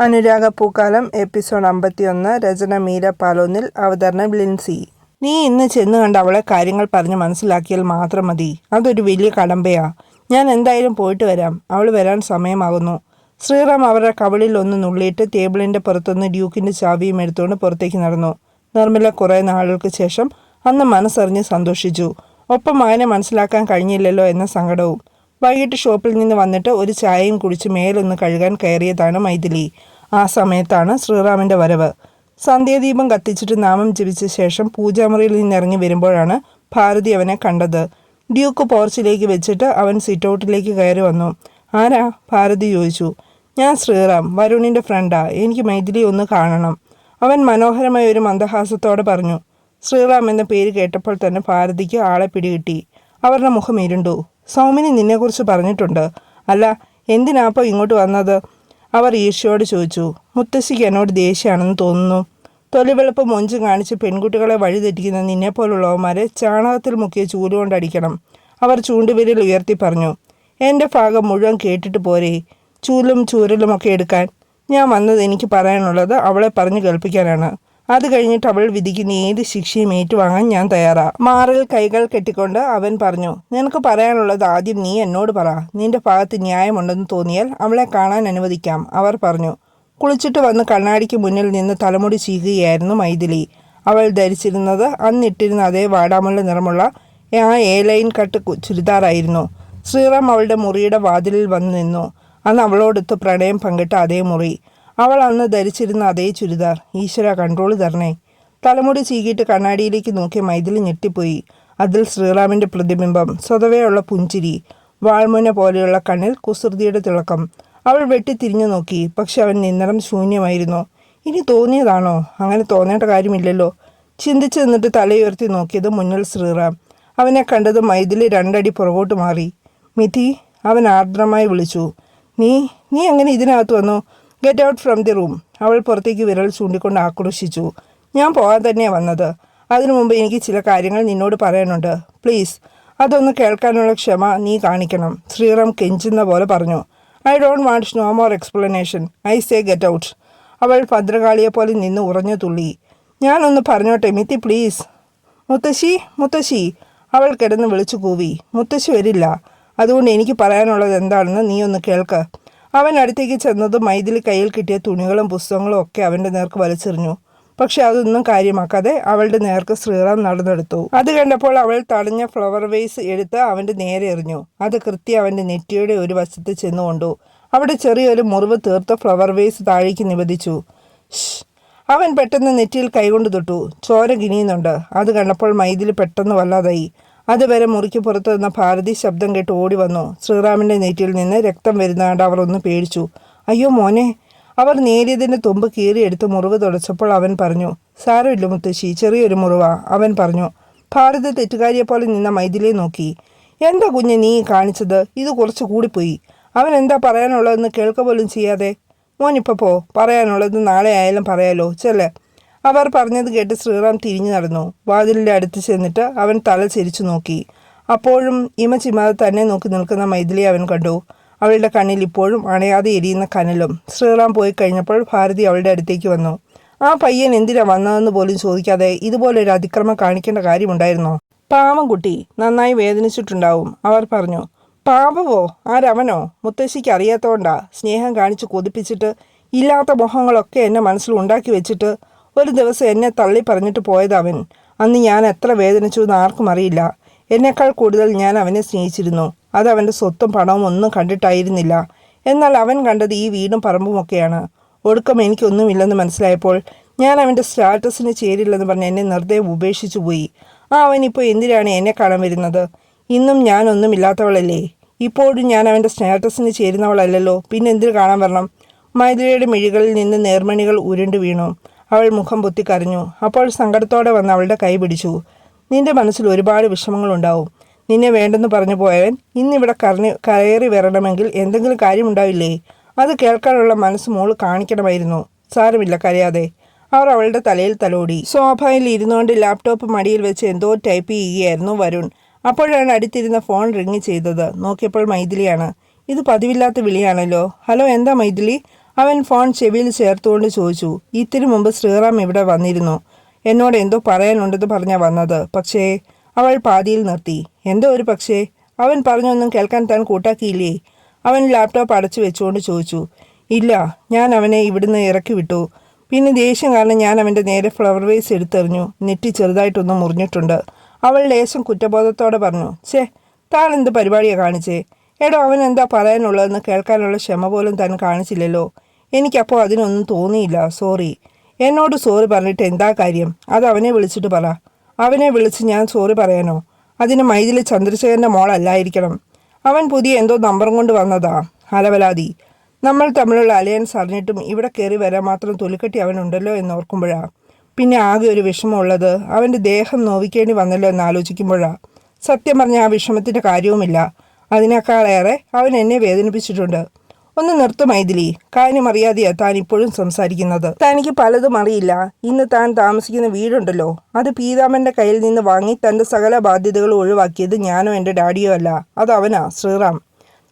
അനുരാഗ പൂക്കാലം episode അമ്പത്തിയൊന്ന് രചന മീര പാലോന്നിൽ അവതരണം ലിൻസി. നീ ഇന്ന് ചെന്ന് കണ്ട് അവളെ കാര്യങ്ങൾ പറഞ്ഞ് മനസ്സിലാക്കിയാൽ മാത്രം മതി. അതൊരു വലിയ കടമ്പയാ. ഞാൻ എന്തായാലും പോയിട്ട് വരാം. അവൾ വരാൻ സമയമാകുന്നു. ശ്രീറാം അവരുടെ കവളിൽ ഒന്ന് നുള്ളിയിട്ട് ടേബിളിന്റെ പുറത്തുനിന്ന് ഡ്യൂക്കിന്റെ ചാവിയും എടുത്തുകൊണ്ട് പുറത്തേക്ക് നടന്നു. നിർമ്മല കുറേ നാളുകൾക്ക് ശേഷം അന്ന് മനസ്സറിഞ്ഞ് സന്തോഷിച്ചു. ഒപ്പം മകനെ മനസ്സിലാക്കാൻ കഴിഞ്ഞില്ലല്ലോ എന്ന സങ്കടവും. വൈകിട്ട് ഷോപ്പിൽ നിന്ന് വന്നിട്ട് ഒരു ചായയും കുടിച്ച് മേലൊന്ന് കഴുകാൻ കയറിയതാണ് മൈഥിലി. ആ സമയത്താണ് ശ്രീറാമിന്റെ വരവ്. സന്ധ്യാദീപം കത്തിച്ചിട്ട് നാമം ജപിച്ച ശേഷം പൂജാമുറിയിൽ നിന്നിറങ്ങി വരുമ്പോഴാണ് ഭാരതി അവനെ കണ്ടത്. ഡ്യൂക്ക് പോർച്ചിലേക്ക് വെച്ചിട്ട് അവൻ സിറ്റൗട്ടിലേക്ക് കയറി വന്നു. ആരാ? ഭാരതി ചോദിച്ചു. ഞാൻ ശ്രീറാം വരുണിന്റെ ഫ്രണ്ടാ. എനിക്ക് മൈഥിലി ഒന്ന് കാണണം. അവൻ മനോഹരമായ ഒരു മന്ദഹാസത്തോടെ പറഞ്ഞു. ശ്രീറാം എന്ന പേര് കേട്ടപ്പോൾ തന്നെ ഭാരതിക്ക് ആളെ പിടികിട്ടി. അവരുടെ മുഖം ഇരുണ്ടു. സൗമിനി നിന്നെക്കുറിച്ച് പറഞ്ഞിട്ടുണ്ട്. അല്ല എന്തിനാപ്പോ ഇങ്ങോട്ട് വന്നത്? അവർ ഈർഷയോട് ചോദിച്ചു. മുത്തശ്ശിക്ക് എന്നോട് ദേഷ്യമാണെന്ന് തോന്നുന്നു. തൊലിവെളുപ്പ് മൊഞ്ച് കാണിച്ച് പെൺകുട്ടികളെ വഴിതെറ്റിക്കുന്ന നിന്നെപ്പോലുള്ളവന്മാരെ ചാണകത്തിൽ മുക്കിയ ചൂലുകൊണ്ടടിക്കണം അവർ ചൂണ്ടുവിരൽ ഉയർത്തി പറഞ്ഞു എന്റെ ഭാഗം മുഴുവൻ കേട്ടിട്ട് പോരെ. ചൂലും ചൂരലും ഒക്കെ എടുക്കാൻ. ഞാൻ വന്നത് എനിക്ക് പറയാനുള്ളത് അവളെ പറഞ്ഞു കേൾപ്പിക്കാനാണ്. അത് കഴിഞ്ഞിട്ട് അവൾ വിധിക്കുന്ന ഏത് ശിക്ഷയും ഏറ്റുവാങ്ങാൻ ഞാൻ തയ്യാറാ. മാറിൽ കൈകൾ കെട്ടിക്കൊണ്ട് അവൻ പറഞ്ഞു നിനക്ക് പറയാനുള്ളത് ആദ്യം നീ എന്നോട് പറ. നിന്റെ ഭാഗത്ത് ന്യായമുണ്ടെന്ന് തോന്നിയാൽ അവളെ കാണാൻ അനുവദിക്കാം. അവർ പറഞ്ഞു. കുളിച്ചിട്ട് വന്ന് കണ്ണാടിക്ക് മുന്നിൽ നിന്ന് തലമുടി ചീകുകയായിരുന്നു മൈഥിലി. അവൾ ധരിച്ചിരുന്നത് അന്നിട്ടിരുന്ന അതേ വാടാമുള്ള നിറമുള്ള ആ എ ലൈൻ കട്ട് ചുരിദാറായിരുന്നു. ശ്രീറാം അവളുടെ മുറിയുടെ വാതിലിൽ വന്ന് നിന്നു. അന്ന് അവളോടൊത്ത് പ്രണയം പങ്കിട്ട അതേ മുറി. അവൾ അന്ന് ധരിച്ചിരുന്ന അതേ ചുരിദാർ. ഈശ്വര കൺട്രോൾ തരണേ. തലമുടി ചീകിയിട്ട് കണ്ണാടിയിലേക്ക് നോക്കിയ മൈഥിലി ഞെട്ടിപ്പോയി. അതിൽ ശ്രീറാമിന്റെ പ്രതിബിംബം സ്വതവേയുള്ള പുഞ്ചിരി വാൾമുന പോലെയുള്ള കണ്ണിൽ കുസൃതിയുടെ തിളക്കം. അവൾ വെട്ടിത്തിരിഞ്ഞു നോക്കി. പക്ഷെ അവൻ നിന്നരം ശൂന്യമായിരുന്നു. ഇനി തോന്നിയതാണോ? അങ്ങനെ തോന്നേണ്ട കാര്യമില്ലല്ലോ. ചിന്തിച്ചു നിന്നിട്ട് തലയുയർത്തി നോക്കിയത് മുന്നിൽ ശ്രീറാം. അവനെ കണ്ടത് മൈഥിലി രണ്ടടി പുറകോട്ട് മാറി. മിഥി അവൻ ആർദ്രമായി വിളിച്ചു. നീ നീ അങ്ങനെ ഇതിനകത്ത് വന്നു? Get out from the room അവൾ പുറത്തേക്ക് വിരൽ ചൂണ്ടിക്കൊണ്ട് ആക്രോശിച്ചു. ഞാൻ പോകാൻ തന്നെയാണ് വന്നത്. അതിനു മുമ്പ് എനിക്ക് ചില കാര്യങ്ങൾ നിന്നോട് പറയാനുണ്ട്. പ്ലീസ് അതൊന്ന് കേൾക്കാനുള്ള ക്ഷമ നീ കാണിക്കണം. ശ്രീറാം കെഞ്ചുന്ന പോലെ പറഞ്ഞു. I don't want no more explanation I say get out അവൾ ഭദ്രകാളിയെ പോലെ നിന്ന് ഉറഞ്ഞു തുള്ളി. ഞാനൊന്ന് പറഞ്ഞോട്ടെ മിത്തി പ്ലീസ് മുത്തശ്ശി മുത്തശ്ശി. അവൾ കിടന്ന് വിളിച്ചു കൂവി. മുത്തശ്ശി വരില്ല. അതുകൊണ്ട് എനിക്ക് പറയാനുള്ളത് എന്താണെന്ന് നീ ഒന്ന് കേൾക്ക്. അവൻ അടുത്തേക്ക് ചെന്നത് മൈതിൽ കയ്യിൽ കിട്ടിയ തുണികളും പുസ്തകങ്ങളും ഒക്കെ അവന്റെ നേർക്ക് വലിച്ചെറിഞ്ഞു. പക്ഷെ അതൊന്നും കാര്യമാക്കാതെ അവളുടെ നേർക്ക് ശ്രീറാം നടന്നെടുത്തു. അത് കണ്ടപ്പോൾ അവൾ തടഞ്ഞ ഫ്ലവർ വേസ് എടുത്ത് അവന്റെ നേരെ എറിഞ്ഞു. അത് കൃത്യ അവന്റെ നെറ്റിയുടെ ഒരു വശത്ത് ചെന്നുകൊണ്ടു അവിടെ ചെറിയൊരു മുറിവ് തീർത്ത് ഫ്ലവർ വേസ് താഴേക്ക് നിവദിച്ചു. അവൻ പെട്ടെന്ന് നെറ്റിയിൽ കൈകൊണ്ട് തൊട്ടു. ചോര ഗിനിയുന്നുണ്ട്. അത് കണ്ടപ്പോൾ മൈതിൽ പെട്ടെന്ന് വല്ലാതായി. അതുവരെ മുറിക്ക് പുറത്തു നിന്ന ഭാരതി ശബ്ദം കേട്ട് ഓടി വന്നു. ശ്രീറാമിന്റെ നെറ്റിയിൽ നിന്ന് രക്തം വരുന്നാണ്ട് അവർ ഒന്ന് പേടിച്ചു. അയ്യോ മോനെ അവർ നേരിയതിന്റെ തുമ്പ് കീറിയെടുത്ത് മുറിവ് തുടച്ചപ്പോൾ അവൻ പറഞ്ഞു സാരമില്ല മുത്തശ്ശി ചെറിയൊരു മുറിവാ അവൻ പറഞ്ഞു. ഭാരതി തെറ്റുകാരിയെ പോലെ നിന്ന മൈഥിലിയെ നോക്കി. എന്താ കുഞ്ഞ് നീ കാണിച്ചത്? ഇത് കുറച്ച് കൂടിപ്പോയി. അവൻ എന്താ പറയാനുള്ളതെന്ന് കേൾക്ക പോലും ചെയ്യാതെ. മോനിപ്പോൾ പോ പറയാനുള്ളത് നാളെ ആയാലും പറയാലോ ചെല്ലേ. അവർ പറഞ്ഞത് കേട്ട് ശ്രീറാം തിരിഞ്ഞു നടന്നു. വാതിലിന്റെ അടുത്ത് ചെന്നിട്ട് അവൻ തല ചിരിച്ചു നോക്കി. അപ്പോഴും ഇമ ചിമാതെ തന്നെ നോക്കി നിൽക്കുന്ന മൈഥിലി അവൻ കണ്ടു. അവളുടെ കണ്ണിൽ ഇപ്പോഴും അണയാതെ എരിയുന്ന കനലും. ശ്രീറാം പോയി കഴിഞ്ഞപ്പോൾ ഭാരതി അവളുടെ അടുത്തേക്ക് വന്നു. ആ പയ്യൻ എന്തിനാ വന്നതെന്ന് പോലും ചോദിക്കാതെ ഇതുപോലെ ഒരു അതിക്രമം കാണിക്കേണ്ട കാര്യമുണ്ടായിരുന്നോ? പാവം കുട്ടി. നന്നായി വേദനിച്ചിട്ടുണ്ടാവും അവർ പറഞ്ഞു. പാപവോ ആരവനോ മുത്തശ്ശിക്ക് അറിയാത്തോണ്ടാ. സ്നേഹം കാണിച്ച് കൊതിപ്പിച്ചിട്ട് ഇല്ലാത്ത മോഹങ്ങളൊക്കെ എന്നെ മനസ്സിൽ ഉണ്ടാക്കി വെച്ചിട്ട് ഒരു ദിവസം എന്നെ തള്ളി പറഞ്ഞിട്ട് പോയതവൻ അന്ന് ഞാൻ എത്ര വേദനിച്ചു എന്ന് ആർക്കും അറിയില്ല. എന്നേക്കാൾ കൂടുതൽ ഞാൻ അവനെ സ്നേഹിച്ചിരുന്നു. അത് അവന്റെ സ്വത്തും പണവും ഒന്നും കണ്ടിട്ടായിരുന്നില്ല. എന്നാൽ അവൻ കണ്ടത് ഈ വീടും പറമ്പുമൊക്കെയാണ് ഒടുക്കം എനിക്കൊന്നുമില്ലെന്ന് മനസ്സിലായപ്പോൾ ഞാൻ അവന്റെ സ്റ്റാറ്റസിന് ചേരില്ലെന്ന് പറഞ്ഞ് എന്നെ നിർദ്ദയം ഉപേക്ഷിച്ചു പോയി. ആ അവൻ ഇപ്പോൾ എന്തിനാണ് എന്നെ കാണാൻ വരുന്നത്? ഇന്നും ഞാനൊന്നുമില്ലാത്തവളല്ലേ ഇപ്പോഴും ഞാൻ അവന്റെ സ്റ്റാറ്റസിന് ചേരുന്നവളല്ലല്ലോ. പിന്നെ എന്തിനു കാണാൻ വരണം? മൈഥിലിയുടെ മിഴികളിൽ നിന്ന് നേർമണികൾ ഉരുണ്ടു വീണു. അവൾ മുഖം പൊത്തിക്കരഞ്ഞു അപ്പോൾ സങ്കടത്തോടെ വന്ന് അവളുടെ കൈ പിടിച്ചു. നിന്റെ മനസ്സിൽ ഒരുപാട് വിഷമങ്ങളുണ്ടാവും. നിന്നെ വേണ്ടെന്ന് പറഞ്ഞു പോയവൻ ഇന്നിവിടെ കറഞ്ഞ് കയറി വരണമെങ്കിൽ എന്തെങ്കിലും കാര്യമുണ്ടാവില്ലേ? അത് കേൾക്കാനുള്ള മനസ്സ് മോൾ കാണിക്കണമായിരുന്നു. സാരമില്ല കരയാതെ. അവർ അവളുടെ തലയിൽ തലോടി. സോഫയിൽ ഇരുന്നുകൊണ്ട് ലാപ്ടോപ്പ് മടിയിൽ വെച്ച് എന്തോ ടൈപ്പ് ചെയ്യുകയായിരുന്നു വരുൺ. അപ്പോഴാണ് അടുത്തിരുന്ന ഫോൺ റിങ് ചെയ്തത്. നോക്കിയപ്പോൾ മൈഥിലിയാണ്. ഇത് പതിവില്ലാത്ത വിളിയാണല്ലോ. ഹലോ എന്താ മൈഥിലി? അവൻ ഫോൺ ചെവിയിൽ ചേർത്തുകൊണ്ട് ചോദിച്ചു ഇത്തിരി മുമ്പ് ശ്രീറാം ഇവിടെ വന്നിരുന്നു. എന്നോട് എന്തോ പറയാനുണ്ടെന്ന് പറഞ്ഞാ വന്നത്. പക്ഷേ അവൾ പാതിയിൽ നിർത്തി. എന്തോ ഒരു പക്ഷേ? അവൻ പറഞ്ഞൊന്നും കേൾക്കാൻ താൻ കൂട്ടാക്കിയില്ലേ അവൻ ലാപ്ടോപ്പ് അടച്ചു വെച്ചുകൊണ്ട് ചോദിച്ചു ഇല്ല ഞാൻ അവനെ ഇവിടുന്ന് ഇറക്കി വിട്ടു. പിന്നെ ദേഷ്യം കാരണം ഞാൻ അവന്റെ നേരെ ഫ്ലവർ വേസ് എടുത്തെറിഞ്ഞു. നെറ്റി ചെറുതായിട്ടൊന്ന് മുറിഞ്ഞിട്ടുണ്ട്. അവൾ ലേശം കുറ്റബോധത്തോടെ പറഞ്ഞു ഛേ താൻ എന്ത് പരിപാടിയാണ് കാണിച്ചേ? എടോ അവൻ എന്താ പറയാനുള്ളതെന്ന് കേൾക്കാനുള്ള ക്ഷമ പോലും താൻ കാണിച്ചില്ലല്ലോ. എനിക്കപ്പോൾ അതിനൊന്നും തോന്നിയില്ല സോറി. എന്നോട് സോറി പറഞ്ഞിട്ട് എന്താ കാര്യം? അത് അവനെ വിളിച്ചിട്ട് പറ. അവനെ വിളിച്ച് ഞാൻ സോറി പറയാനോ? അതിന് മൈതിലി ചന്ദ്രശേഖരന്റെ മോളല്ലായിരിക്കണം. അവൻ പുതിയ എന്തോ നമ്പറും കൊണ്ട് വന്നതാ. ഹലവലാതി. നമ്മൾ തമ്മിലുള്ള അലയൻസ് അറിഞ്ഞിട്ടും ഇവിടെ കയറി വരാൻ മാത്രം തൊലിക്കെട്ടി അവനുണ്ടല്ലോ എന്ന് ഓർക്കുമ്പോഴാ. പിന്നെ ആകെ ഒരു വിഷമമുള്ളത് അവന്റെ ദേഹം നോവിക്കേണ്ടി വന്നല്ലോ എന്ന് ആലോചിക്കുമ്പോഴാ. സത്യം പറഞ്ഞ ആ വിഷമത്തിന്റെ കാര്യവുമില്ല. അതിനേക്കാളേറെ അവൻ എന്നെ വേദനിപ്പിച്ചിട്ടുണ്ട്. ഒന്ന് നിർത്തു മൈഥിലി. കാര്യമറിയാതെയാ താൻ ഇപ്പോഴും സംസാരിക്കുന്നത്. തനിക്ക് പലതും അറിയില്ല. ഇന്ന് താൻ താമസിക്കുന്ന വീടുണ്ടല്ലോ. അത് പീതാമന്റെ കയ്യിൽ നിന്ന് വാങ്ങി തന്റെ സകല ബാധ്യതകളും ഒഴിവാക്കിയത് ഞാനോ എന്റെ ഡാഡിയോ അല്ല. അത് അവനാ ശ്രീറാം.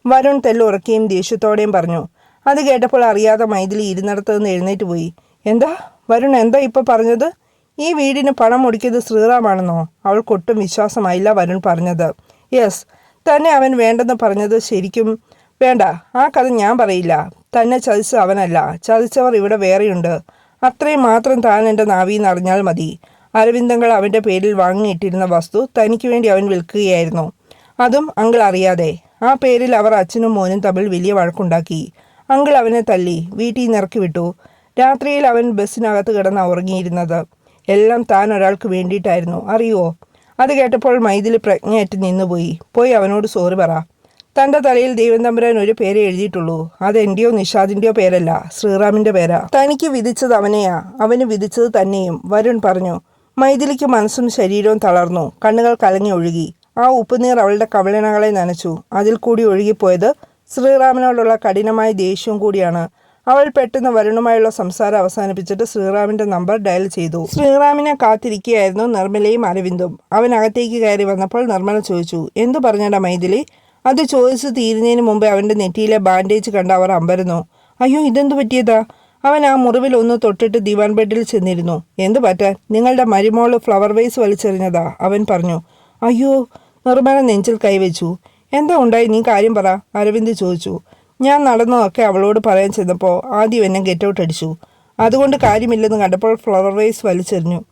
വരുൺ തെല്ലുറക്കുകയും ദേഷ്യത്തോടെയും പറഞ്ഞു. അത് കേട്ടപ്പോൾ അറിയാതെ മൈഥിലി ഇരുന്നിടത്ത് നിന്ന് എഴുന്നേറ്റ് പോയി. എന്താ? വരുൺ എന്താ ഇപ്പൊ പറഞ്ഞത്? ഈ വീടിന് പണം മുടിക്കിയത് ശ്രീറാമാണെന്നോ? അവൾക്കൊട്ടും വിശ്വാസമായില്ല വരുൺ പറഞ്ഞത്. യെസ് തന്നെ അവൻ വേണ്ടെന്ന് പറഞ്ഞത് ശരിക്കും വേണ്ട ആ കഥ ഞാൻ പറയില്ല. തന്നെ ചതിച്ച അവനല്ല. ചതിച്ചവർ ഇവിടെ വേറെയുണ്ട്. അത്രയും മാത്രം താൻ എന്റെ നാവിന്ന് അറിഞ്ഞാൽ മതി. അരവിന്ദങ്ങൾ അവന്റെ പേരിൽ വാങ്ങിയിട്ടിരുന്ന വസ്തു തനിക്ക് വേണ്ടി അവൻ വിൽക്കുകയായിരുന്നു. അതും അങ്കിൾ അറിയാതെ. ആ പേരിൽ അവർ അച്ഛനും മോനും തമ്മിൽ വലിയ വഴക്കുണ്ടാക്കി. അങ്കിൾ അവനെ തല്ലി വീട്ടിൽ നിറക്കി വിട്ടു. രാത്രിയിൽ അവൻ ബസ്സിനകത്ത് കിടന്ന് ഉറങ്ങിയിരുന്നത്. എല്ലാം താൻ ഒരാൾക്ക് വേണ്ടിയിട്ടായിരുന്നു. അറിയുവോ? അത് കേട്ടപ്പോൾ മൈതിൽ പ്രജ്ഞയായിട്ട് നിന്നുപോയി. പോയി അവനോട് സോറി പറ. തന്റെ തലയിൽ ദൈവം ഒരു പേര് എഴുതിയിട്ടുള്ളൂ. അത് എന്റെയോ നിഷാദിന്റെയോ പേരല്ല ശ്രീറാമിന്റെ പേരാ. തനിക്ക് വിധിച്ചത് അവനെയാ അവന് വിധിച്ചത് തന്നെയും. വരുൺ പറഞ്ഞു മൈഥിലിക്ക് മനസ്സും ശരീരവും തളർന്നു കണ്ണുകൾ കലങ്ങി ഒഴുകി. ആ ഉപ്പുനീർ അവളുടെ കവളനകളെ നനച്ചു. അതിൽ കൂടി ഒഴുകിപ്പോയത് ശ്രീറാമിനോടുള്ള കഠിനമായ ദേഷ്യവും കൂടിയാണ്. അവൾ പെട്ടെന്ന് വരുണുമായുള്ള സംസാരം അവസാനിപ്പിച്ചിട്ട് ശ്രീറാമിന്റെ നമ്പർ ഡയൽ ചെയ്തു. ശ്രീറാമിനെ കാത്തിരിക്കുകയായിരുന്നു നിർമ്മലയും അരവിന്ദും. അവൻ അകത്തേക്ക് കയറി വന്നപ്പോൾ നിർമ്മല ചോദിച്ചു എന്തു പറഞ്ഞടാ മൈഥിലി? അത് ചോദിച്ച് തീരുന്നതിന് മുമ്പേ അവന്റെ നെറ്റിയിലെ ബാൻഡേജ് കണ്ട് അവർ അമ്പരുന്നു. അയ്യോ ഇതെന്തു പറ്റിയതാ? അവൻ ആ മുറിവിൽ ഒന്ന് തൊട്ടിട്ട് ദിവാൻ ബെഡിൽ ചെന്നിരുന്നു. എന്തു പറ്റാൻ? നിങ്ങളുടെ മരുമോൾ ഫ്ലവർ വേസ് വലിച്ചെറിഞ്ഞതാ അവൻ പറഞ്ഞു. അയ്യോ നിർമ്മല നെഞ്ചിൽ കൈവച്ചു. എന്താ ഉണ്ടായി? നീ കാര്യം പറ അരവിന്ദ് ചോദിച്ചു. ഞാൻ നടന്നതൊക്കെ അവളോട് പറയാൻ ചെന്നപ്പോൾ ആദ്യം എന്നെ ഗെറ്റ് ഔട്ട് അടിച്ചു. അതുകൊണ്ട് കാര്യമില്ലെന്ന് കണ്ടപ്പോൾ ഫ്ലവർ വേസ് വലിച്ചെറിഞ്ഞു.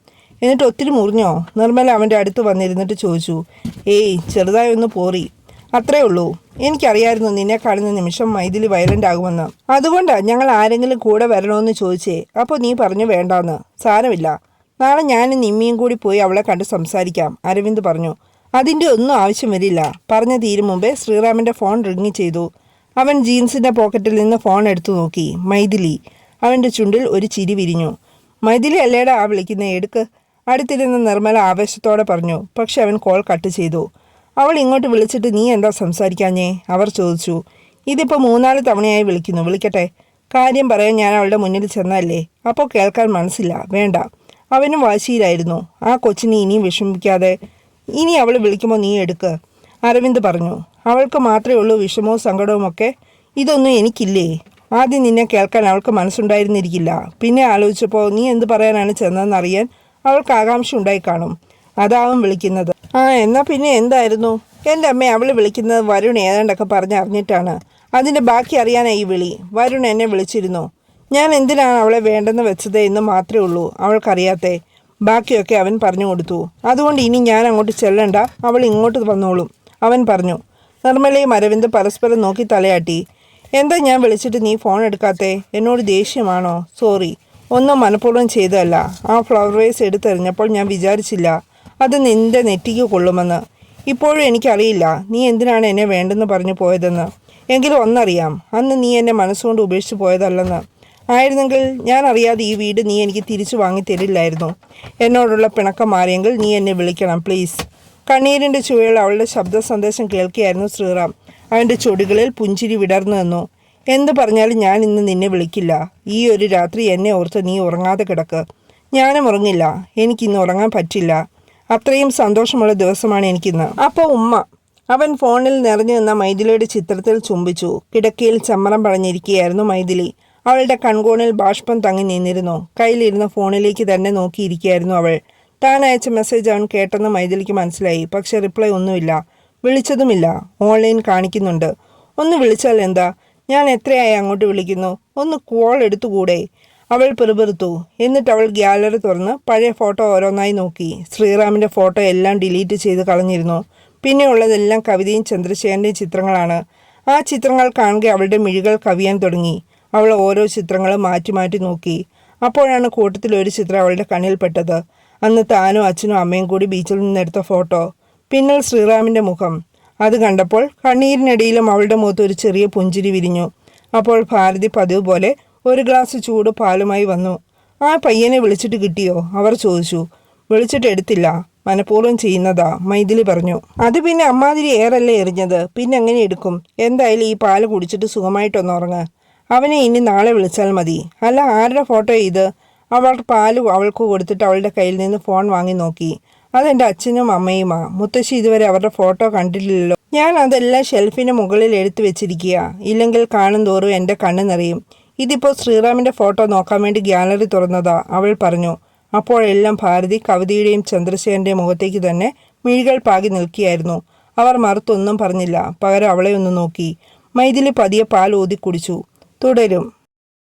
എന്നിട്ട് ഒത്തിരി മുറിഞ്ഞോ? നിർമ്മല അവന്റെ അടുത്ത് വന്നിരുന്നിട്ട് ചോദിച്ചു. ഏയ് ചെറുതായി ഒന്ന് പോറി. അത്രേ ഉള്ളൂ. എനിക്കറിയായിരുന്നു നിന്നെ കാണുന്ന നിമിഷം മൈഥിലി വയലന്റ് ആകുമെന്ന്. അതുകൊണ്ടാ ഞങ്ങൾ ആരെങ്കിലും കൂടെ വരണമെന്ന് ചോദിച്ചേ. അപ്പോൾ നീ പറഞ്ഞു വേണ്ടാന്ന്. സാരമില്ല. നാളെ ഞാനും നിമ്മിയും കൂടി പോയി അവളെ കണ്ട് സംസാരിക്കാം അരവിന്ദ് പറഞ്ഞു. അതിന്റെ ഒന്നും ആവശ്യം വരില്ല. പറഞ്ഞ തീരും മുമ്പേ ശ്രീറാമിന്റെ ഫോൺ റിങ് ചെയ്തു. അവൻ ജീൻസിന്റെ പോക്കറ്റിൽ നിന്ന് ഫോൺ എടുത്തു നോക്കി. മൈഥിലി. അവന്റെ ചുണ്ടിൽ ഒരു ചിരി വിരിഞ്ഞു. മൈഥിലി അല്ലേടാ ആ വിളിക്കുന്ന? എടുക്ക്. അടുത്തിരുന്ന നിർമ്മല ആവേശത്തോടെ പറഞ്ഞു. പക്ഷെ അവൻ കോൾ കട്ട് ചെയ്തു. അവൾ ഇങ്ങോട്ട് വിളിച്ചിട്ട് നീ എന്താ സംസാരിക്കാഞ്ഞേ? അവർ ചോദിച്ചു. ഇതിപ്പോൾ മൂന്നാൽ തവണയായി വിളിക്കുന്നു. വിളിക്കട്ടെ. കാര്യം പറയാൻ ഞാൻ അവളുടെ മുന്നിൽ ചെന്നല്ലേ അപ്പോൾ കേൾക്കാൻ മനസ്സില്ല. വേണ്ട. അവനും വാശിയിലായിരുന്നു. ആ കൊച്ചിനെ ഇനിയും വിഷമിക്കാതെ ഇനി അവൾ വിളിക്കുമ്പോൾ നീ എടുക്ക് അരവിന്ദ് പറഞ്ഞു. അവൾക്ക് മാത്രമേ ഉള്ളൂ വിഷമവും സങ്കടവും ഒക്കെ. ഇതൊന്നും എനിക്കില്ലേ? ആദ്യം നിന്നെ കേൾക്കാൻ അവൾക്ക് മനസ്സുണ്ടായിരുന്നിരിക്കില്ല. പിന്നെ ആലോചിച്ചപ്പോൾ നീ എന്ത് പറയാനാണ് ചെന്നതെന്നറിയാൻ അവൾക്ക് ആകാംക്ഷ ഉണ്ടായി കാണും. അതാവും വിളിക്കുന്നത്. ആ എന്നാ പിന്നെ എന്തായിരുന്നു? എന്റെ അമ്മ അവൾ വിളിക്കുന്നത് വരുൺ ഏതാണ്ടൊക്കെ പറഞ്ഞറിഞ്ഞിട്ടാണ് അതിന്റെ ബാക്കി അറിയാനാണ് ഈ വിളി. വരുൺ എന്നെ വിളിച്ചിരുന്നു. ഞാൻ എന്തിനാണ് അവളെ വേണ്ടെന്ന് വെച്ചത് എന്ന് മാത്രമേ ഉള്ളൂ അവൾക്കറിയാത്തേ. ബാക്കിയൊക്കെ അവൻ പറഞ്ഞു കൊടുത്തു. അതുകൊണ്ട് ഇനി ഞാൻ അങ്ങോട്ട് ചെല്ലണ്ട. അവൾ ഇങ്ങോട്ട് വന്നോളും. അവൻ പറഞ്ഞു. നിർമ്മലയും അരവിന്ദ് പരസ്പരം നോക്കി തലയാട്ടി. എന്താ ഞാൻ വിളിച്ചിട്ട് നീ ഫോൺ എടുക്കാത്തേ? എന്നോട് ദേഷ്യമാണോ? സോറി. ഒന്നും മനഃപൂർവം ചെയ്തതല്ല. ആ ഫ്ലവർ വേസ് എടുത്തെറിഞ്ഞപ്പോൾ ഞാൻ വിചാരിച്ചില്ല. അത് നിന്റെ നെറ്റിക്ക് കൊള്ളുമെന്ന്. ഇപ്പോഴും എനിക്കറിയില്ല. നീ എന്തിനാണ് എന്നെ വേണ്ടെന്ന് പറഞ്ഞു പോയതെന്ന്. എങ്കിലും ഒന്നറിയാം. അന്ന് നീ എന്നെ മനസ്സുകൊണ്ട് ഉപേക്ഷിച്ച് പോയതല്ലെന്ന്. ആയിരുന്നെങ്കിൽ ഞാൻ അറിയാതെ ഈ വീട് നീ എനിക്ക് തിരിച്ചു വാങ്ങി തരില്ലായിരുന്നു. എന്നോടുള്ള പിണക്കം മാറിയെങ്കിൽ നീ എന്നെ വിളിക്കണം പ്ലീസ്. കണ്ണീരിന്റെ ചുവയിൽ അവളുടെ ശബ്ദ സന്ദേശം കേൾക്കുകയായിരുന്നു ശ്രീറാം. അവന്റെ ചുടികളിൽ പുഞ്ചിരി വിടർന്നു നിന്നു. എന്ത് പറഞ്ഞാലും ഞാൻ ഇന്ന് നിന്നെ വിളിക്കില്ല. ഈ ഒരു രാത്രി എന്നെ ഓർത്ത് നീ ഉറങ്ങാതെ കിടക്ക്. ഞാനും ഉറങ്ങില്ല. എനിക്കിന്ന് ഉറങ്ങാൻ പറ്റില്ല. അത്രയും സന്തോഷമുള്ള ദിവസമാണ് എനിക്കിന്ന്. അപ്പോൾ ഉമ്മ അവൻ ഫോണിൽ നിറഞ്ഞു നിന്ന മൈഥിലിയുടെ ചിത്രത്തിൽ ചുംബിച്ചു. കിടക്കയിൽ ചമ്മറം പറഞ്ഞിരിക്കുകയായിരുന്നു മൈഥിലി. അവളുടെ കൺകോണിൽ ബാഷ്പം തങ്ങി നിന്നിരുന്നു. കയ്യിലിരുന്ന ഫോണിലേക്ക് തന്നെ നോക്കിയിരിക്കുകയായിരുന്നു അവൾ. താൻ അയച്ച മെസ്സേജ് അവൻ കേട്ടെന്ന് മൈഥിലിക്ക് മനസ്സിലായി. പക്ഷെ റിപ്ലൈ ഒന്നുമില്ല. വിളിച്ചതുമില്ല. ഓൺലൈൻ കാണിക്കുന്നുണ്ട്. ഒന്ന് വിളിച്ചാൽ എന്താ? ഞാൻ എത്രയായി അങ്ങോട്ട് വിളിക്കുന്നു? ഒന്ന് കോൾ എടുത്തുകൂടെ? അവൾ പിറുപിറുത്തു. എന്നിട്ട് അവൾ ഗ്യാലറി തുറന്ന് പഴയ ഫോട്ടോ ഓരോന്നായി നോക്കി. ശ്രീറാമിന്റെ ഫോട്ടോ എല്ലാം ഡിലീറ്റ് ചെയ്ത് കളഞ്ഞിരുന്നു. പിന്നെയുള്ളതെല്ലാം കവിതയും ചന്ദ്രശേഖരന്റെയും ചിത്രങ്ങളാണ്. ആ ചിത്രങ്ങൾ കാണുക അവളുടെ മിഴികൾ കവിയാൻ തുടങ്ങി. അവൾ ഓരോ ചിത്രങ്ങളും മാറ്റി മാറ്റി നോക്കി. അപ്പോഴാണ് കൂട്ടത്തിൽ ഒരു ചിത്രം അവളുടെ കണ്ണിൽപ്പെട്ടത് അന്ന് താനും അച്ഛനും അമ്മയും കൂടി ബീച്ചിൽ നിന്നെടുത്ത ഫോട്ടോ. പിന്നിൽ ശ്രീറാമിന്റെ മുഖം. അത് കണ്ടപ്പോൾ കണ്ണീരിനിടയിലും അവളുടെ മുഖത്ത് ഒരു ചെറിയ പുഞ്ചിരി വിരിഞ്ഞു. അപ്പോൾ ഭാരതി പതിവ് പോലെ ഒരു ഗ്ലാസ് ചൂട് പാലുമായി വന്നു. ആ പയ്യനെ വിളിച്ചിട്ട് കിട്ടിയോ? അവർ ചോദിച്ചു. വിളിച്ചിട്ട് എടുത്തില്ല. മനഃപൂർവം ചെയ്യുന്നതാ മൈഥിലി പറഞ്ഞു. അത് പിന്നെ അമ്മാതിരി ഏറല്ലേ എറിഞ്ഞത്? പിന്നെ എങ്ങനെ എടുക്കും? എന്തായാലും ഈ പാൽ കുടിച്ചിട്ട് സുഖമായിട്ടൊന്ന് ഉറങ്ങ്. അവനെ ഇനി നാളെ വിളിച്ചാൽ മതി. അല്ല ആരുടെ ഫോട്ടോ ഇത്? അവൾ പാൽ അവൾക്ക് കൊടുത്തിട്ട് അവളുടെ കയ്യിൽ നിന്ന് ഫോൺ വാങ്ങി നോക്കി. അതെന്റെ അച്ഛനും അമ്മയുമാ. മുത്തശ്ശി ഇതുവരെ അവരുടെ ഫോട്ടോ കണ്ടിട്ടില്ലല്ലോ. ഞാൻ അതെല്ലാം ഷെൽഫിന് മുകളിൽ എടുത്തു വെച്ചിരിക്കുക ഇല്ലെങ്കിൽ കാണും തോറും എന്റെ കണ്ണ് നിറയും. ഇതിപ്പോൾ ശ്രീറാമിന്റെ ഫോട്ടോ നോക്കാൻ വേണ്ടി ഗ്യാലറി തുറന്നതാ അവൾ പറഞ്ഞു. അപ്പോഴെല്ലാം ഭാരതി കവിതയുടെയും ചന്ദ്രശേഖരന്റെയും മുഖത്തേക്ക് തന്നെ മിഴികൾ പാകി നിൽക്കുകയായിരുന്നു. അവർ മറുത്തൊന്നും പറഞ്ഞില്ല പകരം അവളെ ഒന്ന് നോക്കി. മൈഥിലി പതിയെ പാൽ ഊതി കുടിച്ചു തുടരും.